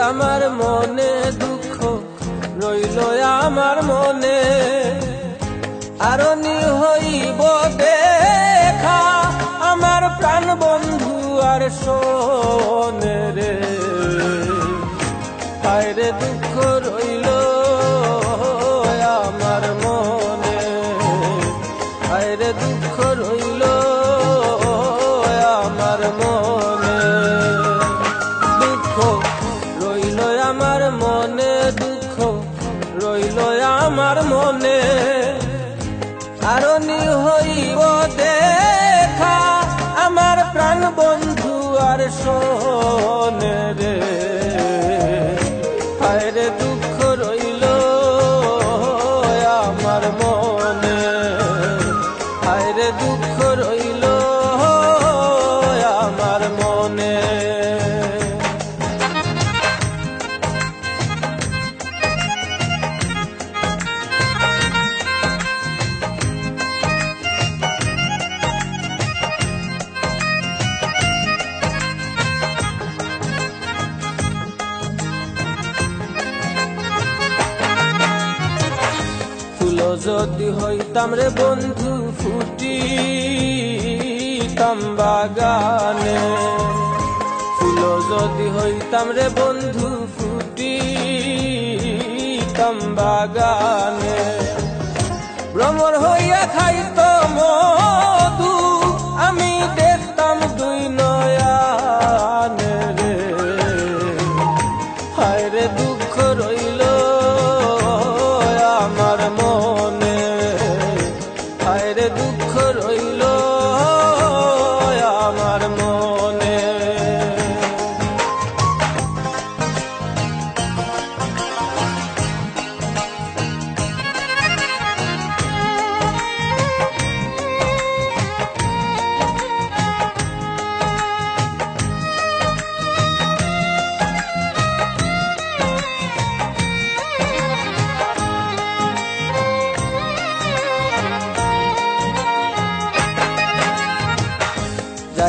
আমার মনে দুঃখ, রইল আমার মনে। আরনি হইব দেখা আমার প্রাণ বন্ধু আর শোনে রে। হায়রে দুঃখ রইল আমার মনে। হায়রে দুঃখ আরনি হইব দেখা আমার প্রাণ বন্ধু আর সোনে রে। যদি হইতাম রে বন্ধু ফুটি বাগানে। ফুল যদি হইতাম রে বন্ধু ফুটি বাগানে। ভ্রমর হইয়া খাইত মধু, আমি দেখতাম হায় রে দুঃখ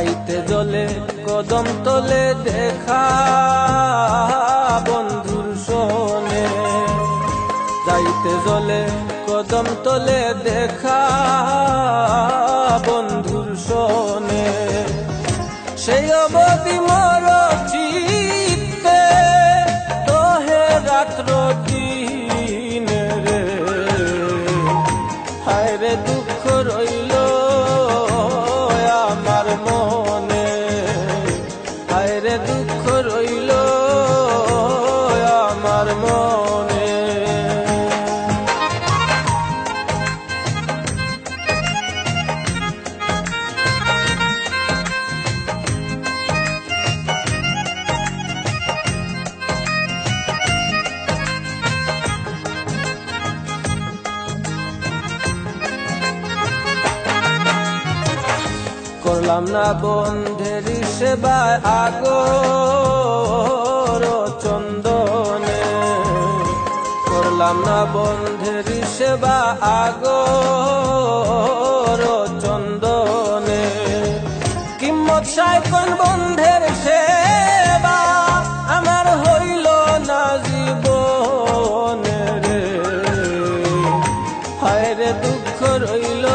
যাইতে জলে কদম তলে দেখা, বন্ধুর শোনে। যাইতে জলে কদম তলে দেখা, বন্ধুর শোনে। সেই অবধি মর করলাম না বন্ধের সেবায় আগর চন্দনে। করলাম না বন্ধের সেবা আগর চন্দনে। কিম্মত সাইকন বন্ধের সেবা হইল দুঃখ রইল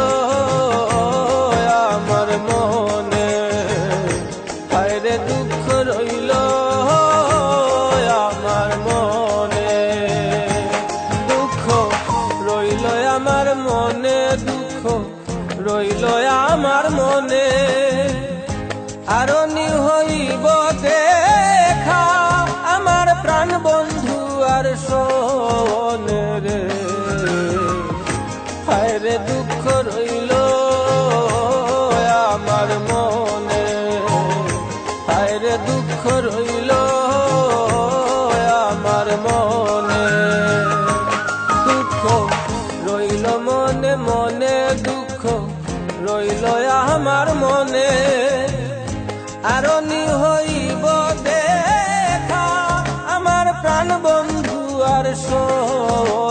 আরনি হইব দেখা। আমার প্রাণ বন্ধু আর শোনে রে। হায় রে দুঃখ রইল আমার মনে। হায় রে দুঃখ রইল আমার মনে। দুঃখ রইল মনে মনে দুঃখ রইল আমার মনে। আরনি হইব দেখা। আমার প্রাণ বন্ধু আর শোনে।